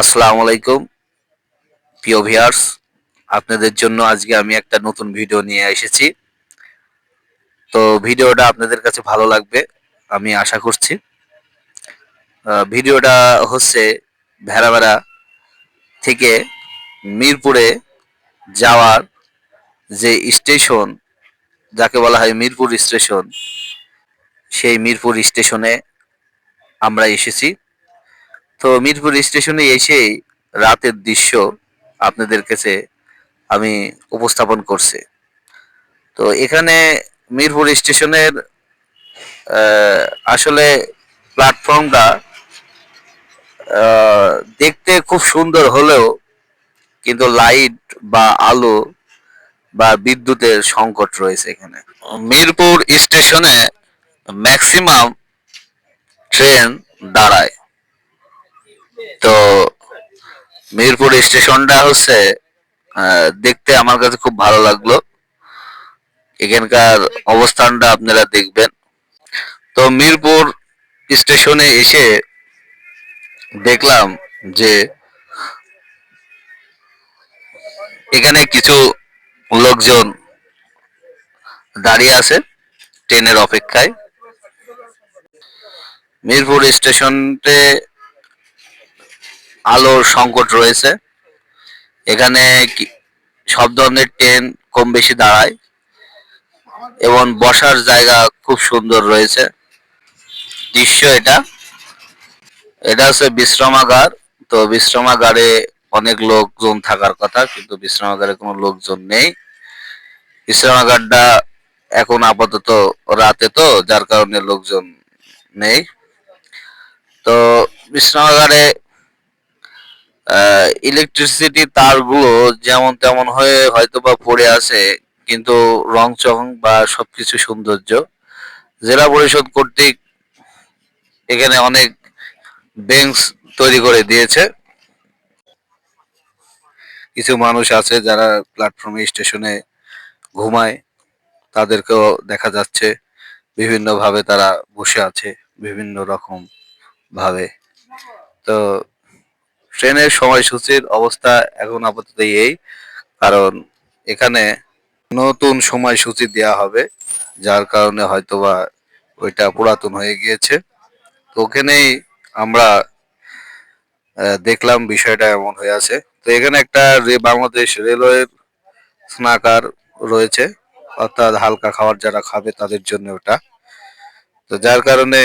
আসসালামু আলাইকুম। প্রিয় ভিয়ার্স আপনাদের জন্য আজকে আমি একটা নতুন ভিডিও নিয়ে এসেছি। তো ভিডিওটা আপনাদের কাছে ভালো লাগবে, আমি আশা করছি। ভিডিওটা হচ্ছে ভেড়াবেড়া থেকে মিরপুরে যাওয়ার যে স্টেশন, যাকে বলা হয় মিরপুর স্টেশন, সেই মিরপুর স্টেশনে আমরা এসেছি। তো মিরপুর স্টেশনে এসেই রাতের দৃশ্য আপনাদের কাছে আমি উপস্থাপন করছি। তো এখানে মিরপুর স্টেশনের আসলে প্ল্যাটফর্মটা দেখতে খুব সুন্দর হলেও কিন্তু লাইট বা আলো বা বিদ্যুতের সংকট রয়েছে এখানে। মিরপুর স্টেশনে ম্যাক্সিমাম ট্রেন দাঁড়ায়। তো মিরপুর স্টেশনটা হচ্ছে দেখতে আমার কাছে খুব ভালো লাগল। এখানকার অবস্থানটা আপনারা দেখবেন। তো মিরপুর স্টেশনে এসে দেখলাম যে এখানে কিছু লোকজন দাঁড়িয়ে আছে ট্রেনের অপেক্ষায়। মিরপুর স্টেশনতে আলোর সংকট রয়েছে। এখানে সব ধরনের ট্রেন কম বেশি দাঁড়ায় এবং বসার জায়গা খুব সুন্দর রয়েছে। দৃশ্য এটা। এটা হচ্ছে বিশ্রামাগার। তো বিশ্রামাগারে অনেক লোকজন থাকার কথা, কিন্তু বিশ্রামাগারে কোনো লোকজন নেই। বিশ্রামাগারটা এখন আপাতত রাতে তো, যার কারণে লোকজন নেই। তো বিশ্রামাগারে ইলেকট্রিসিটি তারগুলো যেমন তেমন হয়ে হয়তো বা পড়ে আছে, কিন্তু রং চং বা সবকিছু সৌন্দর্য জেলা পরিষদ কর্তৃক এখানে অনেক বেঞ্চ তৈরি করে দিয়েছে। কিছু মানুষ আছে যারা প্ল্যাটফর্মে স্টেশনে ঘুমায়, তাদেরকেও দেখা যাচ্ছে। বিভিন্ন ভাবে তারা বসে আছে, বিভিন্ন রকম ভাবে। তো ট্রেনের সময়সূচির অবস্থা এখন আপাতত এই, কারণ এখানে নতুন সময়সূচি দেওয়া হবে, যার কারণে হয়তোবা ওইটা পুরাতন হয়ে গিয়েছে। তো ওখানেই আমরা দেখলাম বিষয়টা এমন হয়ে আছে। তো এখানে একটা বাংলাদেশ রেলওয়ের স্নাকার রয়েছে, অর্থাৎ হালকা খাবার যারা খাবে তাদের জন্য ওটা। তো যার কারণে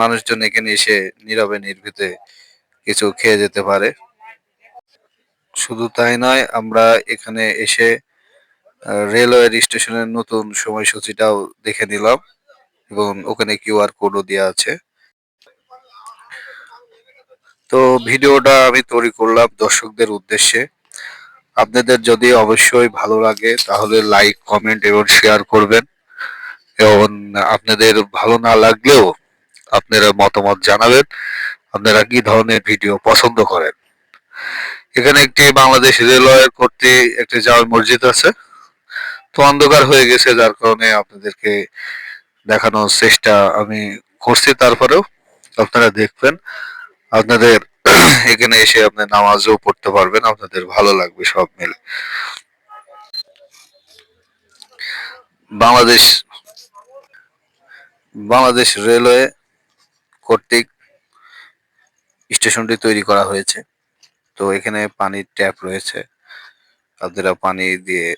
মানুষজন এখানে এসে নীরবে নির্ভীতে কিছু খেয়ে যেতে পারে। শুধু তাই নয় আমরা এখানে এসে আহ, রেলওয়ের স্টেশনের নতুন সময়সূচিটাও দেখে নিলাম এবং ওখানে কিউআর কোডও দেওয়া আছে। তো ভিডিওটা আমি তৈরি করলাম দর্শকদের উদ্দেশ্যে। আপনাদের যদি অবশ্যই ভালো লাগে তাহলে লাইক কমেন্ট এবং শেয়ার করবেন। এবং আপনাদের ভালো না লাগলেও আপনারা মতামত জানাবেন। আপনারা কি ধরনের ভিডিও পছন্দ করেন? এখানে একটি বাংলাদেশ রেলওয়ের কর্তৃক একটি জামে মসজিদ আছে। তো অন্ধকার হয়ে গেছে, যার কারণে আপনাদেরকে দেখানোর চেষ্টা আমি করছি। তারপরেও আপনারা দেখবেন, আপনাদের এখানে এসে আপনি নামাজও পড়তে পারবেন, আপনাদের ভালো লাগবে সব মিলে। বাংলাদেশ বাংলাদেশ রেলওয়ে কর্তৃক স্টেশনটি তৈরি করা হয়েছে। তো এখানে পানির ট্যাপ রয়েছে। আপনারা পানি দিয়ে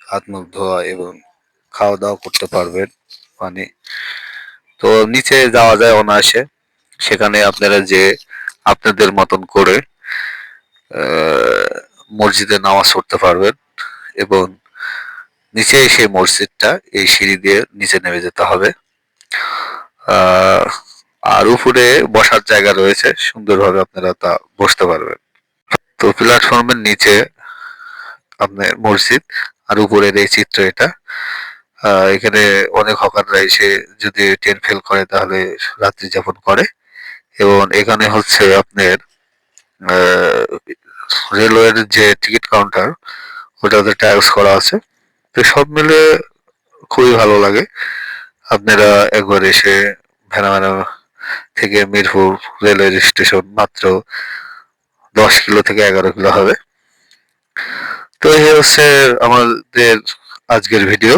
হাত মুখ ধোয়া এবং খাওয়া দাওয়া করতে পারবেন পানি। তো নিচে যাওয়া যায় অনায়াসে। সেখানে আপনারা যে আপনাদের মতন করে মসজিদে নামাজ পড়তে পারবেন এবং নিচে সেই মসজিদটা এই সিঁড়ি দিয়ে নিচে নেমে যেতে হবে। আহ, আর উপরে বসার জায়গা রয়েছে, সুন্দরভাবে আপনারা তা বসতে পারবেন। তো প্ল্যাটফর্মের নিচে আপনার মসজিদ, আর উপরের এই চিত্র এটা। এখানে অনেক হকাররা এসে যদি ট্রেন ফেল করে, তাহলে রাত্রি যাপন করে। এবং এখানে হচ্ছে আপনার রেলওয়ের যে টিকিট কাউন্টার ওটাতে ট্যাক্স করা আছে। তো সব মিলে খুবই ভালো লাগে। আপনারা একবার এসে ভেনা ভেনা থেকে মিরপুর রেলওয়ে স্টেশন মাত্র দশ কিলো থেকে এগারো কিলো হবে। তো এই হচ্ছে আমাদের আজকের ভিডিও।